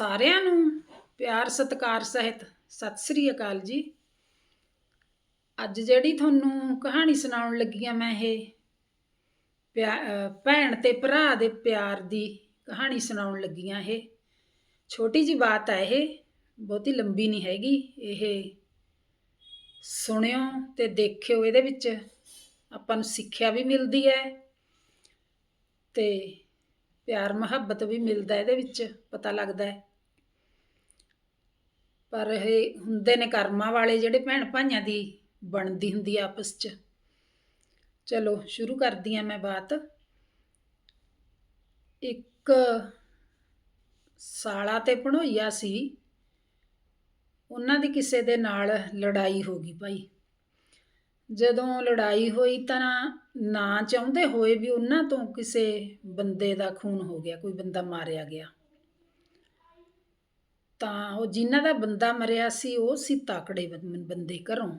ਸਾਰਿਆਂ ਨੂੰ ਪਿਆਰ, ਸਤਿਕਾਰ ਸਹਿਤ ਸਤਿ ਸ੍ਰੀ ਅਕਾਲ ਜੀ। ਅੱਜ ਜਿਹੜੀ ਤੁਹਾਨੂੰ ਕਹਾਣੀ ਸੁਣਾਉਣ ਲੱਗੀ ਆ ਮੈਂ ਇਹ, ਪਿਆ- ਭੈਣ ਤੇ ਭਰਾ ਦੇ ਪਿਆਰ ਦੀ ਕਹਾਣੀ ਸੁਣਾਉਣ ਲੱਗੀ ਆ ਇਹ। ਛੋਟੀ ਜੀ ਬਾਤ ਹੈ ਇਹ, ਬਹੁਤੀ ਲੰਬੀ ਨਹੀਂ ਹੈਗੀ। ਇਹ ਸੁਣਿਓ ਤੇ ਦੇਖਿਓ, ਇਹਦੇ ਵਿੱਚ ਆਪਾਂ ਨੂੰ ਸਿੱਖਿਆ ਵੀ ਮਿਲਦੀ ਹੈ ਤੇ ਪਿਆਰ ਮੁਹੱਬਤ ਵੀ ਮਿਲਦਾ ਇਹਦੇ ਵਿੱਚ, ਪਤਾ ਲੱਗਦਾ ਹੈ। ਪਰ ਇਹ ਹੁੰਦੇ ਨੇ ਕਰਮਾਂ ਵਾਲੇ ਜਿਹੜੇ ਭੈਣ ਭਾਈਆਂ ਦੀ ਬਣਦੀ ਹੁੰਦੀ ਆਪਸ 'ਚ। ਚਲੋ, ਸ਼ੁਰੂ ਕਰਦੀ ਆ ਮੈਂ ਬਾਤ। ਇੱਕ ਸਾਲਾ ਤੇ ਭਣੋਈਆ ਸੀ। ਉਹਨਾਂ ਦੀ ਕਿਸੇ ਦੇ ਨਾਲ ਲੜਾਈ ਹੋ ਗਈ ਭਾਈ। ਜਦੋਂ ਲੜਾਈ ਹੋਈ ਤਾਂ ਨਾ ਚਾਹੁੰਦੇ ਹੋਏ ਵੀ ਉਹਨਾਂ ਤੋਂ ਕਿਸੇ ਬੰਦੇ ਦਾ ਖੂਨ ਹੋ ਗਿਆ, ਕੋਈ ਬੰਦਾ ਮਾਰਿਆ ਗਿਆ। ਤਾਂ ਉਹ ਜਿਨ੍ਹਾਂ ਦਾ ਬੰਦਾ ਮਰਿਆ ਸੀ ਉਹ ਸੀ ਤਾਕੜੇ ਬੰਦੇ ਘਰੋਂ।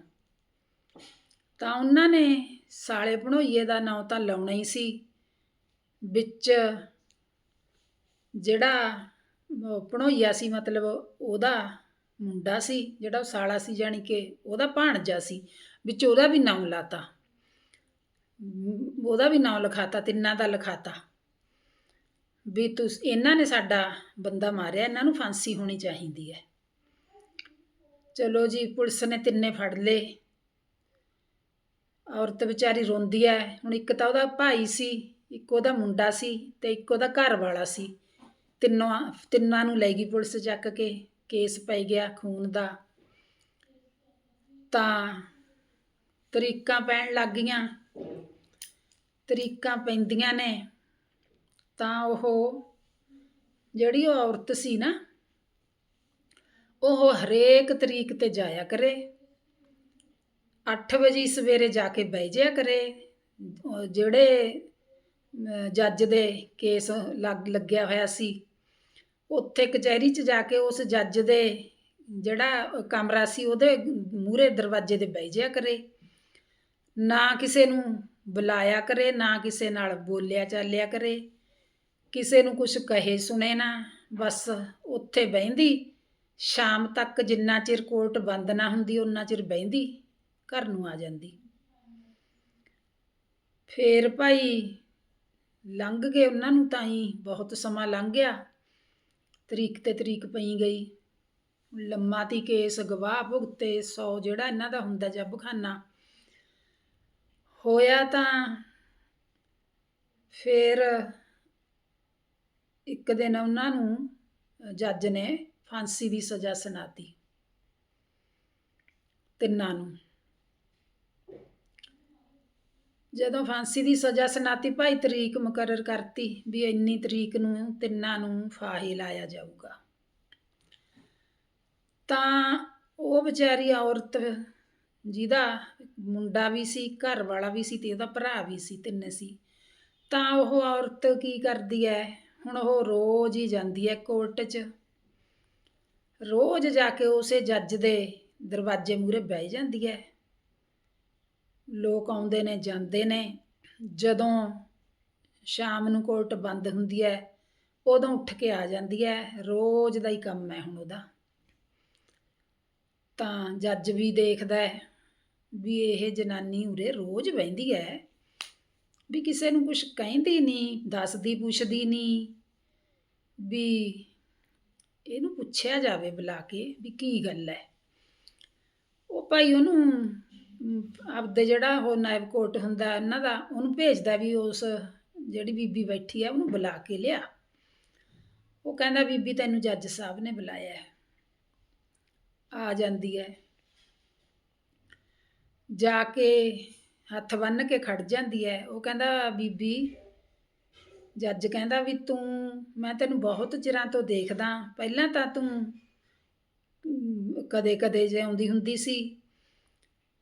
ਤਾਂ ਉਹਨਾਂ ਨੇ ਸਾਲੇ ਭਣੋਈਏ ਦਾ ਨਾਂ ਤਾਂ ਲਾਉਣਾ ਹੀ ਸੀ। ਵਿੱਚ ਜਿਹੜਾ ਭਣੋਈਆ ਸੀ ਮਤਲਬ ਉਹਦਾ ਮੁੰਡਾ ਸੀ ਜਿਹੜਾ ਉਹ ਸਾਲਾ ਸੀ ਜਾਣੀ ਕਿ ਉਹਦਾ ਭਾਣਜਾ ਸੀ ਵਿੱਚ ਉਹਦਾ ਵੀ ਨਾਮ ਲਾਤਾ। ਮ, ਉਹਦਾ ਵੀ ਨਾਮ ਲਿਖਾਤਾ ਤਿੰਨਾਂ ਦਾ ਲਿਖਾਤਾ। ਵੀ ਤੁਸ, ਇਹਨਾਂ ਨੇ ਸਾਡਾ ਬੰਦਾ ਮਾਰਿਆ, ਇਹਨਾਂ ਨੂੰ ਫਾਂਸੀ ਹੋਣੀ ਚਾਹੀਦੀ ਹੈ। ਚਲੋ ਜੀ, ਪੁਲਿਸ ਨੇ ਤਿੰਨੇ ਫੜ ਲਏ। ਔਰਤ ਵਿਚਾਰੀ ਰੋਂਦੀ ਹੈ ਹੁਣ ਇੱਕ ਤਾਂ ਉਹਦਾ ਭਾਈ ਸੀ, ਇੱਕ ਉਹਦਾ ਮੁੰਡਾ ਸੀ ਤੇ ਇੱਕ ਉਹਦਾ ਘਰ ਵਾਲਾ ਸੀ। ਤਿੰਨੋਂ, ਤਿੰਨਾਂ ਨੂੰ ਲੈ ਗਈ ਪੁਲਿਸ ਚੱਕ ਕੇ, ਕੇਸ ਪੈ ਗਿਆ ਖੂਨ ਦਾ। ਤਾਂ ਤਰੀਕਾਂ ਪੈਣ ਲੱਗ ਗਈਆਂ। ਤਰੀਕਾਂ ਪੈਂਦੀਆਂ ਨੇ। ਤਾਂ ਉਹ ਜਿਹੜੀ ਉਹ ਔਰਤ ਸੀ ਨਾ, ਉਹ ਹਰੇਕ ਤਰੀਕ ਤੇ ਜਾਇਆ ਕਰੇ। 8 ਵਜੇ ਸਵੇਰੇ ਜਾ ਕੇ ਬਹਿ ਜਾਇਆ ਕਰੇ। ਜਿਹੜੇ ਜੱਜ ਦੇ ਕੇਸ ਲੱਗ, ਲੱਗਿਆ ਹੋਇਆ ਸੀ, ਉੱਥੇ ਕਚਹਿਰੀ 'ਚ ਜਾ ਕੇ ਉਸ ਜੱਜ ਦੇ ਜਿਹੜਾ ਕਮਰਾ ਸੀ, ਉਹਦੇ ਮੂਹਰੇ ਦਰਵਾਜ਼ੇ ਦੇ ਬਹਿ ਜਾਇਆ ਕਰੇ। ਨਾ ਕਿਸੇ ਨੂੰ ਬੁਲਾਇਆ ਕਰੇ, ਨਾ ਕਿਸੇ ਨਾਲ ਬੋਲਿਆ ਚਾਲਿਆ ਕਰੇ। ਕਿਸੇ ਨੂੰ ਕੁਝ ਕਹੇ ਸੁਣੇ ਨਾ, ਬਸ ਉੱਥੇ ਬਹਿੰਦੀ। ਸ਼ਾਮ ਤੱਕ ਜਿੰਨਾ ਚਿਰ ਕੋਰਟ ਬੰਦ ਨਾ ਹੁੰਦੀ ਉਹਨਾਂ ਚਿਰ ਬਹਿੰਦੀ, ਘਰ ਨੂੰ ਆ ਜਾਂਦੀ। ਫੇਰ ਭਾਈ ਲੰਘ ਗਏ ਉਹਨਾਂ ਨੂੰ ਤਾਂ ਹੀ, ਬਹੁਤ ਸਮਾਂ ਲੰਘ ਗਿਆ। ਤਰੀਕ ਤੇ ਤਰੀਕ ਪਈ ਗਈ। ਲੰਮਾ ਤੀ ਕੇਸ, ਗਵਾਹ ਭੁਗਤੇ 100 ਜਿਹੜਾ ਇਹਨਾਂ ਦਾ ਹੁੰਦਾ ਜੱਬਖਾਨਾ। ਹੋਇਆ ਤਾਂ ਫਿਰ ਇੱਕ ਦਿਨ ਉਹਨਾਂ ਨੂੰ ਜੱਜ ਨੇ ਫਾਂਸੀ ਦੀ ਸਜ਼ਾ ਸੁਣਾਤੀ ਤਿੰਨਾਂ ਨੂੰ। ਜਦੋਂ ਫਾਂਸੀ ਦੀ ਸਜ਼ਾ ਸੁਣਾਤੀ, ਭਾਈ ਤਰੀਕ ਮੁਕਰਰ ਕਰਤੀ ਵੀ ਇੰਨੀ ਤਰੀਕ ਨੂੰ ਤਿੰਨਾਂ ਨੂੰ ਫਾਹੀ ਲਾਇਆ ਜਾਊਗਾ। ਤਾਂ ਉਹ ਵਿਚਾਰੀ ਔਰਤ, ਜਿਹਦਾ ਮੁੰਡਾ ਵੀ ਸੀ ਘਰ ਵਾਲਾ ਵੀ ਸੀ ਤੇ ਉਹਦਾ ਭਰਾ ਵੀ ਸੀ, ਤਿੰਨੇ ਸੀ, ਤਾਂ ਉਹ ਔਰਤ ਕੀ ਕਰਦੀ ਹੈ? ਹੁਣ ਉਹ ਰੋਜ਼ ਹੀ ਜਾਂਦੀ ਹੈ ਕੋਰਟ 'ਚ। ਰੋਜ਼ ਜਾ ਕੇ ਉਸੇ ਜੱਜ ਦੇ ਦਰਵਾਜ਼ੇ ਮੂਹਰੇ ਬਹਿ ਜਾਂਦੀ ਹੈ। ਲੋਕ ਆਉਂਦੇ ਨੇ, ਜਾਂਦੇ ਨੇ। ਜਦੋਂ ਸ਼ਾਮ ਨੂੰ ਕੋਰਟ ਬੰਦ ਹੁੰਦੀ ਹੈ, ਉਦੋਂ ਉੱਠ ਕੇ ਆ ਜਾਂਦੀ ਹੈ। ਰੋਜ਼ ਦਾ ਹੀ ਕੰਮ ਹੈ ਹੁਣ ਉਹਦਾ। ਤਾਂ ਜੱਜ ਵੀ ਦੇਖਦਾ ਹੈ ਵੀ ਇਹ ਜਨਾਨੀ ਉਰੇ ਰੋਜ਼ ਬਹਿੰਦੀ ਹੈ। ਵੀ ਕਿਸੇ ਨੂੰ ਕੁਝ ਕਹਿੰਦੀ ਨਹੀਂ, ਦੱਸਦੀ, ਪੁੱਛਦੀ ਨਹੀਂ ਵੀ ਇਹਨੂੰ ਪੁੱਛਿਆ ਜਾਵੇ ਬੁਲਾ ਕੇ ਵੀ ਕੀ ਗੱਲ ਹੈ। ਉਹ ਭਾਈ ਉਹਨੂੰ ਆਪਦੇ ਜਿਹੜਾ ਉਹ ਨਾਇਬ ਕੋਟ ਹੁੰਦਾ ਇਹਨਾਂ ਦਾ, ਉਹਨੂੰ ਭੇਜਦਾ ਵੀ ਉਸ ਜਿਹੜੀ ਬੀਬੀ ਬੈਠੀ ਆ ਉਹਨੂੰ ਬੁਲਾ ਕੇ ਲਿਆ। ਉਹ ਕਹਿੰਦਾ, ਬੀਬੀ, ਤੈਨੂੰ ਜੱਜ ਸਾਹਿਬ ਨੇ ਬੁਲਾਇਆ ਹੈ। ਆ ਜਾਂਦੀ ਹੈ। ਜਾ ਕੇ ਹੱਥ ਬੰਨ੍ਹ ਕੇ ਖੜ ਜਾਂਦੀ ਹੈ ਉਹ ਕਹਿੰਦਾ, ਬੀਬੀ, ਜੱਜ ਕਹਿੰਦਾ ਵੀ ਤੂੰ, ਮੈਂ ਤੈਨੂੰ ਬਹੁਤ ਚਿਰਾਂ ਤੋਂ ਦੇਖਦਾ, ਪਹਿਲਾਂ ਤਾਂ ਤੂੰ ਕਦੇ ਕਦੇ ਜੇ ਆਉਂਦੀ ਹੁੰਦੀ ਸੀ,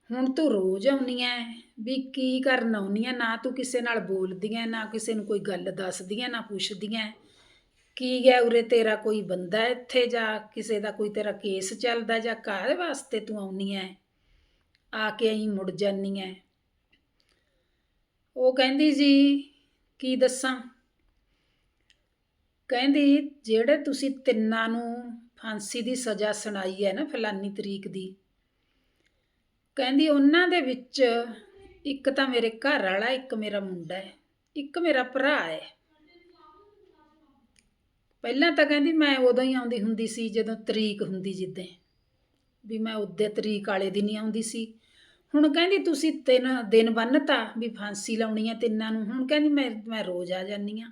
ਹੁਣ ਤੂੰ ਰੋਜ਼ ਆਉਣੀ ਐ, ਵੀ ਕੀ ਕਰਨ ਆਉਣੀ ਐ, ਨਾ ਤੂੰ ਕਿਸੇ ਨਾਲ ਬੋਲਦੀ ਐ, ਨਾ ਕਿਸੇ ਨੂੰ ਕੋਈ ਗੱਲ ਦੱਸਦੀ ਐ, ਨਾ ਪੁੱਛਦੀ ਐ। ਕੀ ਗਿਆ ਉਰੇ ਤੇਰਾ ਕੋਈ ਬੰਦਾ ਇੱਥੇ ਜਾਂ ਕਿਸੇ ਦਾ ਕੋਈ ਤੇਰਾ ਕੇਸ ਚੱਲਦਾ ਜਾਂ ਕਾਹਦੇ ਵਾਸਤੇ ਤੂੰ ਆਉਣੀ ਐ? ਆ ਕੇ ਅਹੀਂ ਮੁੜ ਜਾਨੀ ਐ। ਉਹ ਕਹਿੰਦੀ ਜੀ, ਕੀ ਦੱਸਾਂ? ਕਹਿੰਦੀ, ਜਿਹੜੇ ਤੁਸੀਂ ਤਿੰਨਾਂ ਨੂੰ ਫਾਂਸੀ ਦੀ ਸਜ਼ਾ ਸੁਣਾਈ ਹੈ ਨਾ ਫਲਾਨੀ ਤਰੀਕ ਦੀ, ਕਹਿੰਦੀ ਉਹਨਾਂ ਦੇ ਵਿੱਚ ਇੱਕ ਤਾਂ ਮੇਰੇ ਘਰ ਵਾਲਾ, ਇੱਕ ਮੇਰਾ ਮੁੰਡਾ ਹੈ, ਇੱਕ ਮੇਰਾ ਭਰਾ ਹੈ। ਪਹਿਲਾਂ ਤਾਂ ਕਹਿੰਦੀ ਮੈਂ ਉਦੋਂ ਹੀ ਆਉਂਦੀ ਹੁੰਦੀ ਸੀ ਜਦੋਂ ਤਰੀਕ ਹੁੰਦੀ ਜਿੱਦਾਂ, ਵੀ ਮੈਂ ਉਹਦੇ ਤਰੀਕ ਵਾਲੇ ਦਿਨ ਹੀ ਆਉਂਦੀ ਸੀ। ਹੁਣ ਕਹਿੰਦੀ, ਤੁਸੀਂ ਤਿੰਨ, ਦਿਨ ਬੰਨਤਾ ਵੀ ਫਾਂਸੀ ਲਾਉਣੀ ਆ ਤਿੰਨਾਂ ਨੂੰ। ਹੁਣ ਕਹਿੰਦੀ, ਮੈਂ ਮੈਂ ਰੋਜ਼ ਆ ਜਾਂਦੀ ਆ।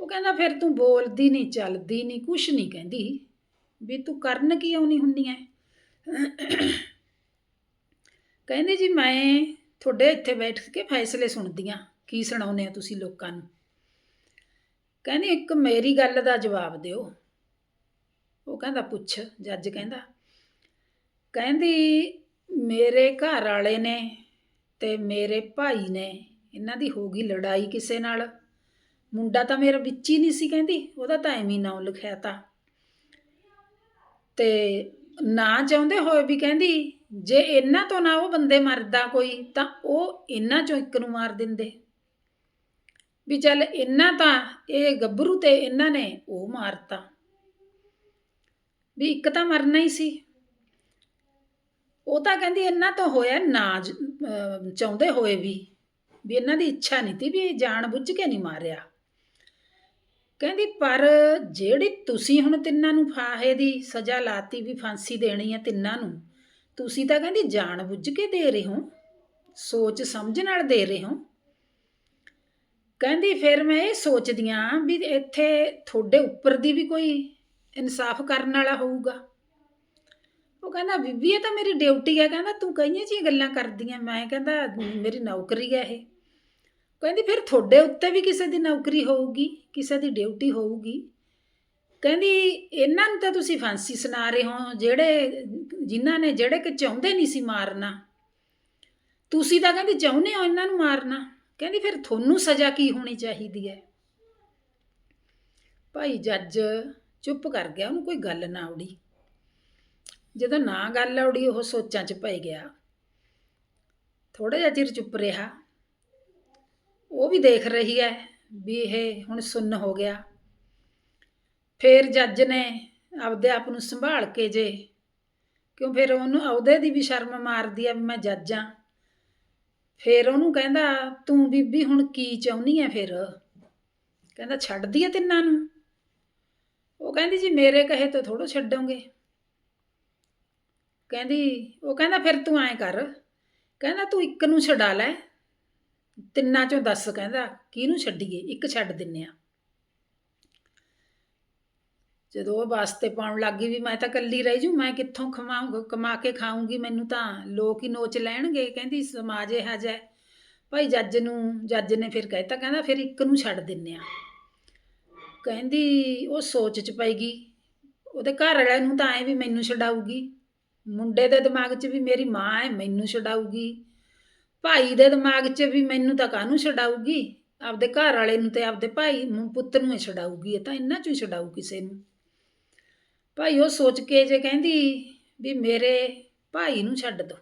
ਉਹ ਕਹਿੰਦਾ, ਫਿਰ ਤੂੰ ਬੋਲਦੀ ਨਹੀਂ, ਚੱਲਦੀ ਨਹੀਂ, ਕੁਛ ਨਹੀਂ ਕਹਿੰਦੀ। ਵੀ ਤੂੰ ਕਰਨ ਕੀ ਆਉਣੀ ਹੁੰਨੀ ਐ? ਕਹਿੰਦੀ, ਜੀ, ਮੈਂ ਤੁਹਾਡੇ ਇੱਥੇ ਬੈਠ ਕੇ ਫੈਸਲੇ ਸੁਣਦੀ ਆ। ਕੀ ਸੁਣਾਉਂਦੇ ਆ ਤੁਸੀਂ ਲੋਕਾਂ ਨੂੰ? ਕਹਿੰਦੀ, ਇੱਕ ਮੇਰੀ ਗੱਲ ਦਾ ਜਵਾਬ ਦਿਓ। ਉਹ ਕਹਿੰਦਾ, ਪੁੱਛ। ਜੱਜ ਕਹਿੰਦਾ, ਕਹਿੰਦੀ ਮੇਰੇ ਘਰ ਵਾਲੇ ਨੇ ਅਤੇ ਮੇਰੇ ਭਾਈ ਨੇ, ਇਹਨਾਂ ਦੀ ਹੋ ਗਈ ਲੜਾਈ ਕਿਸੇ ਨਾਲ। ਮੁੰਡਾ ਤਾਂ ਮੇਰਾ ਵਿੱਚ ਹੀ ਨਹੀਂ ਸੀ ਕਹਿੰਦੀ, ਉਹਦਾ ਤਾਂ ਐਵੇਂ ਨਾਂ ਲਿਖਿਆ ਤਾ। ਤੇ ਨਾ ਚਾਹੁੰਦੇ ਹੋਏ ਵੀ ਕਹਿੰਦੀ, ਜੇ ਇਹਨਾਂ ਤੋਂ ਨਾ ਉਹ ਬੰਦੇ ਮਰਦਾ ਕੋਈ, ਤਾਂ ਉਹ ਇਹਨਾਂ ਚੋਂ ਇੱਕ ਨੂੰ ਮਾਰ ਦਿੰਦੇ। ਵੀ ਚੱਲ ਇਹਨਾਂ ਤਾਂ, ਇਹ ਗੱਭਰੂ ਤੇ ਇਹਨਾਂ ਨੇ ਉਹ ਮਾਰਤਾ। ਵੀ ਇੱਕ ਤਾਂ ਮਰਨਾ ਹੀ ਸੀ। ਉਹ ਤਾਂ ਕਹਿੰਦੀ ਇਹਨਾਂ ਤੋਂ ਹੋਇਆ ਨਾ ਜ- ਅਹ, ਚਾਹੁੰਦੇ ਹੋਏ ਵੀ ਵੀ ਇਹਨਾਂ ਦੀ ਇੱਛਾ ਨਹੀਂ ਤੀ ਵੀ ਇਹ ਜਾਣ ਬੁੱਝ ਕੇ ਨਹੀਂ ਮਾਰਿਆ। ਕਹਿੰਦੀ, ਪਰ ਜਿਹੜੀ ਤੁਸੀਂ ਹੁਣ ਤਿੰਨਾਂ ਨੂੰ ਫਾਹੇ ਦੀ ਸਜ਼ਾ ਲਾਤੀ ਵੀ ਫਾਂਸੀ ਦੇਣੀ ਹੈ ਤਿੰਨਾਂ ਨੂੰ, ਤੁਸੀਂ ਤਾਂ ਕਹਿੰਦੀ ਜਾਣ ਬੁੱਝ ਕੇ ਦੇ ਰਹੇ ਹੋ, ਸੋਚ ਸਮਝ ਨਾਲ ਦੇ ਰਹੇ ਹੋ। ਕਹਿੰਦੀ, ਫਿਰ ਮੈਂ ਇਹ ਸੋਚਦੀ ਹਾਂ ਵੀ ਇੱਥੇ ਤੁਹਾਡੇ ਉੱਪਰ ਦੀ ਵੀ ਕੋਈ ਇਨਸਾਫ ਕਰਨ ਵਾਲਾ ਹੋਊਗਾ। ਉਹ ਕਹਿੰਦਾ, ਬੀਬੀ, ਇਹ ਤਾਂ ਮੇਰੀ ਡਿਊਟੀ ਹੈ। ਕਹਿੰਦਾ, ਤੂੰ ਕਈਆਂ ਜੀ ਗੱਲਾਂ ਕਰਦੀਆਂ ਮੈਂ ਕਹਿੰਦਾ, ਮੇਰੀ ਨੌਕਰੀ ਹੈ ਇਹ। ਕਹਿੰਦੀ, ਫਿਰ ਤੁਹਾਡੇ ਉੱਤੇ ਵੀ ਕਿਸੇ ਦੀ ਨੌਕਰੀ ਹੋਊਗੀ, ਕਿਸੇ ਦੀ ਡਿਊਟੀ ਹੋਊਗੀ? ਕਹਿੰਦੀ, ਇਹਨਾਂ ਨੂੰ ਤਾਂ ਤੁਸੀਂ ਫਾਂਸੀ ਸੁਣਾ ਰਹੇ ਹੋ, ਜਿਹੜੇ, ਜਿਨ੍ਹਾਂ ਨੇ ਜਿਹੜੇ ਕਿ ਚਾਹੁੰਦੇ ਨਹੀਂ ਸੀ ਮਾਰਨਾ। ਤੁਸੀਂ ਤਾਂ ਕਹਿੰਦੀ ਚਾਹੁੰਦੇ ਹੋ ਇਹਨਾਂ ਨੂੰ ਮਾਰਨਾ। ਕਹਿੰਦੀ, ਫਿਰ ਤੁਹਾਨੂੰ ਸਜ਼ਾ ਕੀ ਹੋਣੀ ਚਾਹੀਦੀ ਹੈ? ਭਾਈ ਜੱਜ ਚੁੱਪ ਕਰ ਗਿਆ, ਉਹਨੂੰ ਕੋਈ ਗੱਲ ਨਾ ਆਉੜੀ ਜਦੋਂ ਨਾ ਗੱਲ ਆਉੜੀ, ਉਹ ਸੋਚਾਂ 'ਚ ਪੈ ਗਿਆ। ਥੋੜਾ ਜਿਹਾ ਚਿਰ ਚੁੱਪ ਰਿਹਾ। ਉਹ ਵੀ ਦੇਖ ਰਹੀ ਹੈ ਵੀ ਇਹ ਹੁਣ ਸੁੰਨ ਹੋ ਗਿਆ। ਫਿਰ ਜੱਜ ਨੇ ਆਪਦੇ ਆਪ ਨੂੰ ਸੰਭਾਲ ਕੇ ਜੇ, ਕਿਉਂ ਫਿਰ ਉਹਨੂੰ ਅਹੁਦੇ ਦੀ ਵੀ ਸ਼ਰਮ ਮਾਰਦੀ ਆ ਵੀ ਮੈਂ ਜੱਜ ਆ। ਫਿਰ ਉਹਨੂੰ ਕਹਿੰਦਾ, ਤੂੰ ਬੀਬੀ ਹੁਣ ਕੀ ਚਾਹੁੰਦੀ ਐ ਫਿਰ? ਕਹਿੰਦਾ, ਛੱਡਦੀ ਐ ਤਿੰਨਾਂ ਨੂੰ? ਉਹ ਕਹਿੰਦੀ, ਜੀ ਮੇਰੇ ਕਹੇ ਤੋਂ ਥੋੜੋ ਛੱਡੋਗੇ। ਕਹਿੰਦੀ, ਉਹ ਕਹਿੰਦਾ, ਫਿਰ ਤੂੰ ਐਂ ਕਰ, ਕਹਿੰਦਾ, ਤੂੰ ਇੱਕ ਨੂੰ ਛਡਾ ਲੈ, ਤਿੰਨਾਂ ਚੋਂ ਦੱਸ ਕਹਿੰਦਾ, ਕਿਹਨੂੰ ਛੱਡੀਏ, ਇੱਕ ਛੱਡ ਦਿੰਨੇ ਆ। ਜਦੋਂ ਉਹ ਵਾਸਤੇ ਪਾਉਣ ਲੱਗੀ ਵੀ ਮੈਂ ਤਾਂ ਇਕੱਲੀ ਰਹਿ ਜੂ, ਮੈਂ ਕਿੱਥੋਂ ਖਵਾਉਂਗਾ ਕਮਾ ਕੇ ਖਾਊਂਗੀ, ਮੈਨੂੰ ਤਾਂ ਲੋਕ ਹੀ ਨੋਚ ਲੈਣਗੇ, ਕਹਿੰਦੀ, ਸਮਾਜ ਇਹ ਜਿਹਾ ਭਾਈ ਜੱਜ ਨੂੰ, ਜੱਜ ਨੇ ਫਿਰ ਕਹਿਤਾ, ਕਹਿੰਦਾ, ਫਿਰ ਇੱਕ ਨੂੰ ਛੱਡ ਦਿੰਨੇ ਆ। ਕਹਿੰਦੀ, ਉਹ ਸੋਚ ਚ ਪਈ ਗਈ, ਉਹਦੇ ਘਰ ਵਾਲਿਆਂ ਨੂੰ ਤਾਂ ਐ ਵੀ ਮੈਨੂੰ ਛਡਾਊਗੀ। ਮੁੰਡੇ ਦੇ ਦਿਮਾਗ 'ਚ ਵੀ ਮੇਰੀ ਮਾਂ ਹੈ ਮੈਨੂੰ ਛਡਾਊਗੀ। ਭਾਈ ਦੇ ਦਿਮਾਗ 'ਚ ਵੀ ਮੈਨੂੰ ਤਾਂ ਕਾਹਨੂੰ ਛਡਾਊਗੀ? ਆਪਦੇ ਘਰ ਵਾਲੇ ਨੂੰ ਤੇ ਆਪਦੇ ਭਾਈ ਨੂੰ, ਪੁੱਤ ਨੂੰ ਹੀ ਛਡਾਊਗੀ, ਇਹ ਤਾਂ ਇੰਨਾ ਚੋਂ ਹੀ ਛਡਾਊ ਕਿਸੇ ਨੂੰ। ਭਾਈ ਉਹ ਸੋਚ ਕੇ ਜੇ ਕਹਿੰਦੀ ਵੀ ਮੇਰੇ ਭਾਈ ਨੂੰ ਛੱਡ ਦੋ।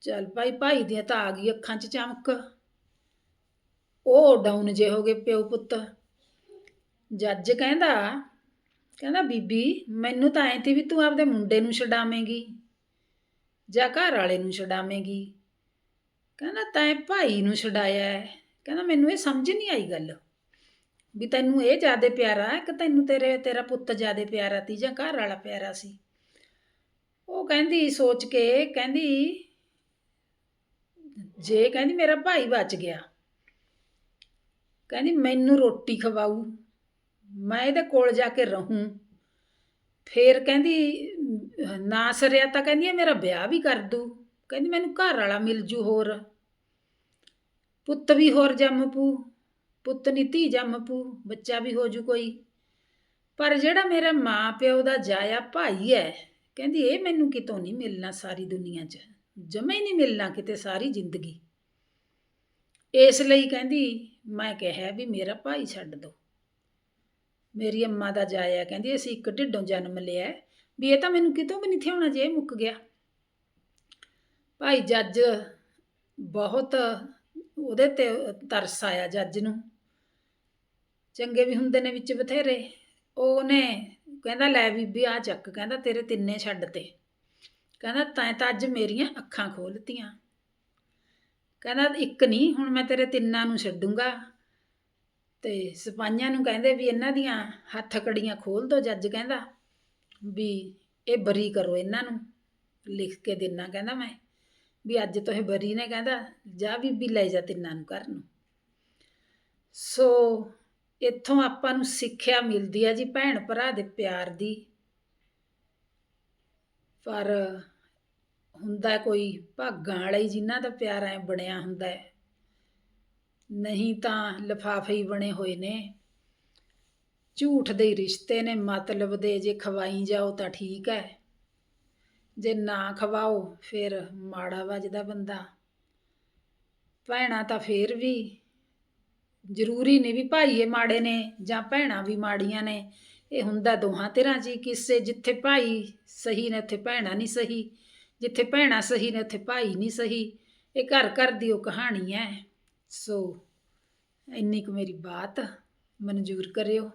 ਚੱਲ ਭਾਈ ਭਾਈ ਦੀਆਂ ਤਾਂ ਆ ਗਈ ਅੱਖਾਂ 'ਚ ਚਮਕ। ਉਹ ਡਾਊਨ ਜੇ ਹੋ ਗਏ ਪਿਓ ਪੁੱਤ। ਜੱਜ ਕਹਿੰਦਾ ਕਹਿੰਦਾ, ਬੀਬੀ, ਮੈਨੂੰ ਤਾਂ ਐਂ ਤੀ ਵੀ ਤੂੰ ਆਪਦੇ ਮੁੰਡੇ ਨੂੰ ਛਡਾਵੇਂਗੀ, ਜਾਂ ਘਰ ਵਾਲੇ ਨੂੰ ਛਡਾਵੇਂਗੀ। ਕਹਿੰਦਾ, ਤੈਂ ਭਾਈ ਨੂੰ ਛਡਾਇਆ ਕਹਿੰਦਾ, ਮੈਨੂੰ ਇਹ ਸਮਝ ਨਹੀਂ ਆਈ ਗੱਲ। ਵੀ ਤੈਨੂੰ ਇਹ ਜ਼ਿਆਦਾ ਪਿਆਰਾ ਹੈ ਕਿ ਤੈਨੂੰ ਤੇਰੇ, ਤੇਰਾ ਪੁੱਤ ਜ਼ਿਆਦਾ ਪਿਆਰਾ ਤੀ ਜਾਂ ਘਰ ਵਾਲਾ ਪਿਆਰਾ ਸੀ? ਉਹ ਕਹਿੰਦੀ ਸੋਚ ਕੇ, ਕਹਿੰਦੀ, ਜੇ ਕਹਿੰਦੀ ਮੇਰਾ ਭਾਈ ਬਚ ਗਿਆ, ਕਹਿੰਦੀ ਮੈਨੂੰ ਰੋਟੀ ਖਵਾਊ। ਮੈਂ ਇਹਦੇ ਕੋਲ ਜਾ ਕੇ ਰਹੂੰ। ਫੇਰ ਕਹਿੰਦੀ, ਨਾ ਸਰਿਆ ਤਾਂ ਕਹਿੰਦੀ ਮੇਰਾ ਵਿਆਹ ਵੀ ਕਰ ਦੂ। ਕਹਿੰਦੀ, ਮੈਨੂੰ ਘਰ ਵਾਲਾ ਮਿਲ ਜੂ ਹੋਰ। ਪੁੱਤ ਵੀ ਹੋਰ ਜੰਮ ਪੂ ਪੁੱਤ ਨਹੀਂ ਧੀ ਜੰਮ ਪੂ ਬੱਚਾ ਵੀ ਹੋ ਜੂ ਕੋਈ। ਪਰ ਜਿਹੜਾ ਮੇਰਾ ਮਾਂ ਪਿਓ ਦਾ ਜਾਇਆ ਭਾਈ ਹੈ ਕਹਿੰਦੀ, ਇਹ ਮੈਨੂੰ ਕਿਤੋਂ ਨਹੀਂ ਮਿਲਣਾ ਸਾਰੀ ਦੁਨੀਆ 'ਚ। ਜਮੇ ਹੀ ਨਹੀਂ ਮਿਲਣਾ ਕਿਤੇ ਸਾਰੀ ਜ਼ਿੰਦਗੀ। ਇਸ ਲਈ ਕਹਿੰਦੀ, ਮੈਂ ਕਿਹਾ ਵੀ ਮੇਰਾ ਭਾਈ ਛੱਡ ਦੋ। ਮੇਰੀ ਅੰਮਾ ਦਾ ਜਾਇਆ, ਕਹਿੰਦੀ ਅਸੀਂ ਇੱਕ ਢਿੱਡੋਂ ਜਨਮ ਲਿਆ ਵੀ ਇਹ ਤਾਂ ਮੈਨੂੰ ਕਿਤੋਂ ਵੀ ਨਹੀਂ ਥਿਆਉਣਾ ਜੇ ਇਹ ਮੁੱਕ ਗਿਆ। ਭਾਈ ਜੱਜ ਬਹੁਤ ਉਹਦੇ ਤੇ ਤਰਸ ਆਇਆ ਜੱਜ ਨੂੰ। ਚੰਗੇ ਵੀ ਹੁੰਦੇ ਨੇ ਵਿੱਚ ਬਥੇਰੇ। ਉਹਨੇ ਕਹਿੰਦਾ, ਲੈ ਬੀਬੀ ਆ ਚੱਕ, ਕਹਿੰਦਾ ਤੇਰੇ ਤਿੰਨੇ ਛੱਡ ਤੇ। ਕਹਿੰਦਾ, ਤੈਂ ਤਾਂ ਅੱਜ ਮੇਰੀਆਂ ਅੱਖਾਂ ਖੋਲਤੀਆਂ। ਕਹਿੰਦਾ, ਇੱਕ ਨਹੀਂ, ਹੁਣ ਮੈਂ ਤੇਰੇ ਤਿੰਨਾਂ ਨੂੰ ਛੱਡੂੰਗਾ। ਤੇ ਸਿਪਾਹੀਆਂ ਨੂੰ ਕਹਿੰਦੇ ਵੀ ਇਹਨਾਂ ਦੀਆਂ ਹੱਥ ਕੜੀਆਂ ਖੋਲ ਦੋ ਜੱਜ ਕਹਿੰਦਾ, ਵੀ ਇਹ ਬਰੀ ਕਰੋ ਇਹਨਾਂ ਨੂੰ, ਲਿਖ ਕੇ ਦੇਣਾ ਕਹਿੰਦਾ ਮੈਂ, ਵੀ ਅੱਜ ਤੋਂ ਇਹ ਬਰੀ ਨੇ ਕਹਿੰਦਾ, ਜਾ ਬੀਬੀ ਲੈ ਜਾ ਤਿੰਨਾਂ ਨੂੰ ਘਰ ਨੂੰ। ਸੋ ਇੱਥੋਂ ਆਪਾਂ ਨੂੰ ਸਿੱਖਿਆ ਮਿਲਦੀ ਹੈ ਜੀ ਭੈਣ ਭਰਾ ਦੇ ਪਿਆਰ ਦੀ। ਪਰ ਹੁੰਦਾ ਕੋਈ ਭਾਗਾਂ ਵਾਲੇ ਹੀ ਜਿਨ੍ਹਾਂ ਦਾ ਪਿਆਰ ਐ ਬਣਿਆ ਹੁੰਦਾ ਹੈ। ਨਹੀਂ ਤਾਂ ਲਿਫਾਫੇ ਹੀ ਬਣੇ ਹੋਏ ਨੇ। ਝੂਠ ਦੇ ਰਿਸ਼ਤੇ ਨੇ, ਮਤਲਬ ਦੇ ਜੇ ਖਵਾਈ ਜਾਓ ਤਾਂ ਠੀਕ ਹੈ ਜੇ ਨਾ ਖਵਾਓ, ਫਿਰ ਮਾੜਾ ਵੱਜਦਾ ਬੰਦਾ। ਭੈਣਾਂ ਤਾਂ ਫੇਰ ਵੀ ਜ਼ਰੂਰੀ ਨਹੀਂ ਵੀ ਭਾਈਏ ਮਾੜੇ ਨੇ ਜਾਂ ਭੈਣਾਂ ਵੀ ਮਾੜੀਆਂ ਨੇ। ਇਹ ਹੁੰਦਾ ਦੋਹਾਂ ਤਰ੍ਹਾਂ 'ਚ ਹੀ, ਕਿਸੇ ਜਿੱਥੇ ਭਾਈ ਸਹੀ ਨੇ, ਉੱਥੇ ਭੈਣਾਂ ਨਹੀਂ ਸਹੀ। ਜਿੱਥੇ ਭੈਣਾਂ ਸਹੀ ਨੇ, ਉੱਥੇ ਭਾਈ ਨਹੀਂ ਸਹੀ। ਇਹ ਘਰ ਘਰ ਦੀ ਉਹ ਕਹਾਣੀ ਹੈ ਸੋ ਇੰਨੀ ਕੁ ਮੇਰੀ ਬਾਤ ਮਨਜ਼ੂਰ ਕਰਿਓ।